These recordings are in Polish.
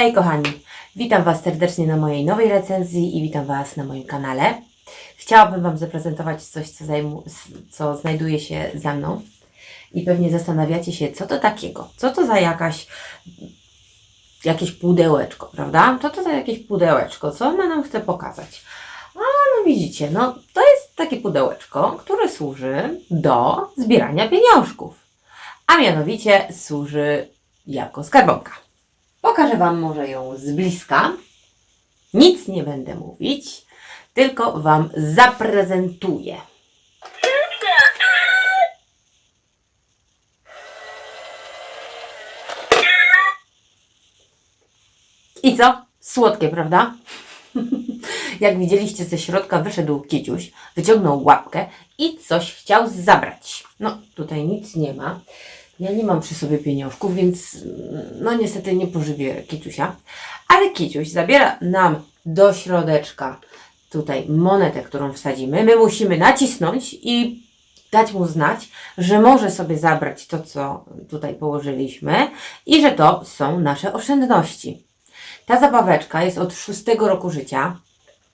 Hej kochani, witam Was serdecznie na mojej nowej recenzji i witam Was na moim kanale. Chciałabym Wam zaprezentować coś, co, co znajduje się za mną i pewnie zastanawiacie się, co to takiego, co to za jakaś, jakieś pudełeczko, prawda? Co to za jakieś pudełeczko, co ona nam chce pokazać? A no widzicie, no to jest takie pudełeczko, które służy do zbierania pieniążków, a mianowicie służy jako skarbonka. Pokażę Wam może ją z bliska. Nic nie będę mówić, tylko Wam zaprezentuję. I co? Słodkie, prawda? Jak widzieliście ze środka wyszedł Kiciuś, wyciągnął łapkę i coś chciał zabrać. No, tutaj nic nie ma. Ja nie mam przy sobie pieniążków, więc mm, no niestety nie pożywię Kiciusia. Ale Kiciuś zabiera nam do środeczka tutaj monetę, którą wsadzimy. My musimy nacisnąć i dać mu znać, że może sobie zabrać to, co tutaj położyliśmy i że to są nasze oszczędności. Ta zabaweczka jest od szóstego roku życia.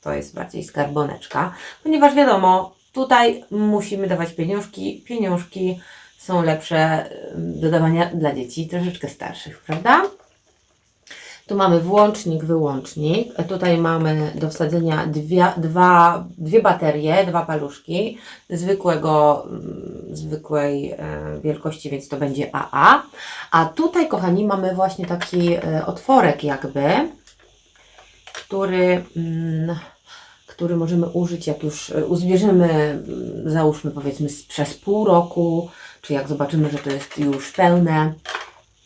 To jest bardziej skarboneczka, ponieważ wiadomo, tutaj musimy dawać pieniążki. Pieniążki są lepsze ym, do dawania dla dzieci troszeczkę starszych, prawda? Tu mamy włącznik, wyłącznik. Tutaj mamy do wsadzenia dwie, dwa, dwie baterie, dwa paluszki zwykłego, mm, zwykłej e, wielkości, więc to będzie AA. A tutaj, kochani, mamy właśnie taki e, otworek jakby, który, mm, który możemy użyć, jak już e, uzbierzemy, mm, załóżmy powiedzmy przez pół roku, czy jak zobaczymy, że to jest już pełne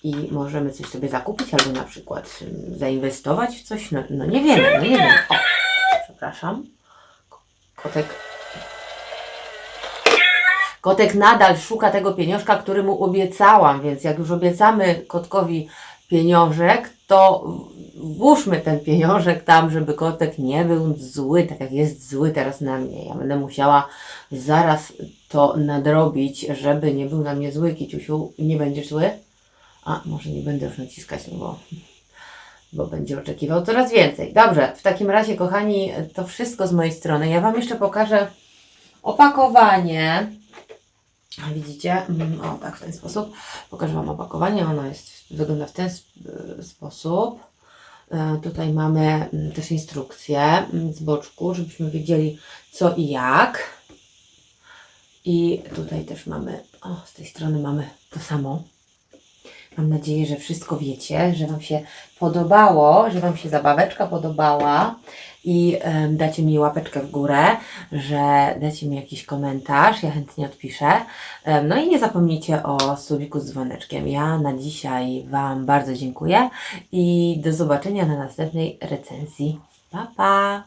i możemy coś sobie zakupić, albo na przykład zainwestować w coś, no, no nie wiemy, no nie wiem. O, przepraszam. Kotek. Kotek nadal szuka tego pieniążka, który mu obiecałam, więc jak już obiecamy kotkowi pieniążek, to włóżmy ten pieniążek tam, żeby kotek nie był zły, tak jak jest zły teraz na mnie. Ja będę musiała zaraz to nadrobić, żeby nie był na mnie zły, Kiciusiu. Nie będziesz zły? A, może nie będę już naciskać, no bo, bo będzie oczekiwał coraz więcej. Dobrze, w takim razie, kochani, to wszystko z mojej strony. Ja Wam jeszcze pokażę opakowanie. A Widzicie? Mm, O, tak, w ten sposób. Pokażę Wam opakowanie. Ono jest, wygląda w ten sp- sposób. E, Tutaj mamy mm, też instrukcję mm, z boczku, żebyśmy wiedzieli co i jak. I tutaj też mamy, o, z tej strony mamy to samo. Mam nadzieję, że wszystko wiecie, że Wam się podobało, że Wam się zabaweczka podobała i dacie mi łapeczkę w górę, że dacie mi jakiś komentarz, ja chętnie odpiszę. No i nie zapomnijcie o subiku z dzwoneczkiem. Ja na dzisiaj Wam bardzo dziękuję i do zobaczenia na następnej recenzji. Pa, pa!